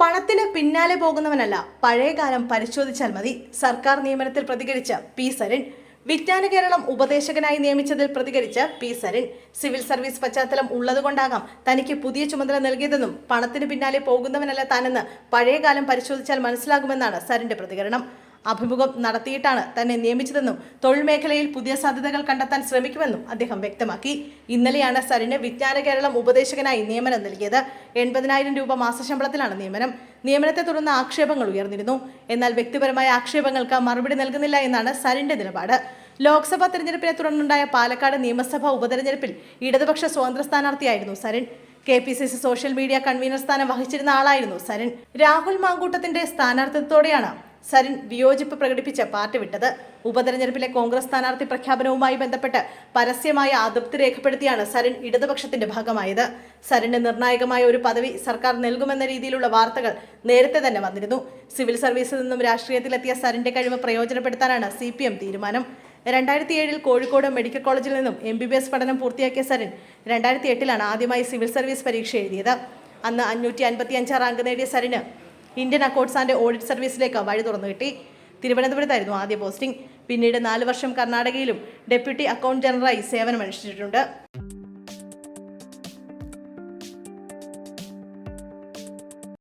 പണത്തിന് പിന്നാലെ പോകുന്നവനല്ല പഴയകാലം പരിശോധിച്ചാൽ മതി. സർക്കാർ നിയമനത്തിൽ പ്രതികരിച്ച പി സരൺ വിജ്ഞാന കേരളം ഉപദേശകനായി നിയമിച്ചതിൽ പ്രതികരിച്ച പി സരൺ സിവിൽ സർവീസ് പശ്ചാത്തലം ഉള്ളതുകൊണ്ടാകാം തനിക്ക് പുതിയ ചുമതല നൽകിയതെന്നും പണത്തിന് പിന്നാലെ പോകുന്നവനല്ല താനെന്ന് പഴയകാലം പരിശോധിച്ചാൽ മനസ്സിലാകുമെന്നാണ് സരന്റെ പ്രതികരണം. അഭിമുഖം നടത്തിയിട്ടാണ് തന്നെ നിയമിച്ചതെന്നും തൊഴിൽ മേഖലയിൽ പുതിയ സാധ്യതകൾ കണ്ടെത്താൻ ശ്രമിക്കുമെന്നും അദ്ദേഹം വ്യക്തമാക്കി. ഇന്നലെയാണ് സരിന് വിജ്ഞാന കേരളം ഉപദേശകനായി നിയമനം നൽകിയത്. എൺപതിനായിരം രൂപ മാസശമ്പളത്തിലാണ് നിയമനം. നിയമനത്തെ തുടർന്ന് ആക്ഷേപങ്ങൾ ഉയർന്നിരുന്നു. എന്നാൽ വ്യക്തിപരമായ ആക്ഷേപങ്ങൾക്ക് മറുപടി നൽകുന്നില്ല എന്നാണ് സരിന്റെ നിലപാട്. ലോക്സഭാ തെരഞ്ഞെടുപ്പിനെ തുടർന്നുണ്ടായ പാലക്കാട് നിയമസഭാ ഉപതെരഞ്ഞെടുപ്പിൽ ഇടതുപക്ഷ സ്വതന്ത്ര സ്ഥാനാർത്ഥിയായിരുന്നു Sarin. K P C C social media convener സ്ഥാനം വഹിച്ചിരുന്ന ആളായിരുന്നു സരൺ രാഹുൽ മാങ്കൂട്ടത്തിന്റെ സ്ഥാനാർത്ഥിത്വത്തോടെയാണ് സരിൻ വിയോജിപ്പ് പ്രകടിപ്പിച്ച് പാർട്ടി വിട്ടത്. ഉപതെരഞ്ഞെടുപ്പിലെ കോൺഗ്രസ് സ്ഥാനാർത്ഥി പ്രഖ്യാപനവുമായി ബന്ധപ്പെട്ട് പരസ്യമായ അതൃപ്തി രേഖപ്പെടുത്തിയാണ് സരിൻ ഇടതുപക്ഷത്തിന്റെ ഭാഗമായത്. സരിന് നിർണായകമായ ഒരു പദവി സർക്കാർ നൽകുമെന്ന രീതിയിലുള്ള വാർത്തകൾ നേരത്തെ തന്നെ വന്നിരുന്നു. സിവിൽ സർവീസിൽ നിന്നും രാഷ്ട്രീയത്തിലെത്തിയ സരിന്റെ കഴിവ് പ്രയോജനപ്പെടുത്താനാണ് സി തീരുമാനം. രണ്ടായിരത്തി ഏഴിൽ കോഴിക്കോട് മെഡിക്കൽ കോളേജിൽ നിന്നും എം ബി ബി എസ് പഠനം പൂർത്തിയാക്കിയ സരിൻ രണ്ടായിരത്തി എട്ടിലാണ് ആദ്യമായി സിവിൽ സർവീസ് പരീക്ഷ എഴുതിയത്. അന്ന് അഞ്ഞൂറ്റി അൻപത്തി അഞ്ചാം റാങ്ക് നേടിയ സരിന് ഇന്ത്യൻ അക്കൗണ്ട്സ് ആൻഡ് ഓഡിറ്റ് സർവീസിലേക്ക് വഴി തുറന്നു കിട്ടി. തിരുവനന്തപുരത്തായിരുന്നു ആദ്യ പോസ്റ്റിംഗ്. പിന്നീട് നാല് വർഷം കർണാടകയിലും ഡെപ്യൂട്ടി അക്കൗണ്ട് ജനറലായി സേവനമനുഷ്ഠിച്ചിട്ടുണ്ട്.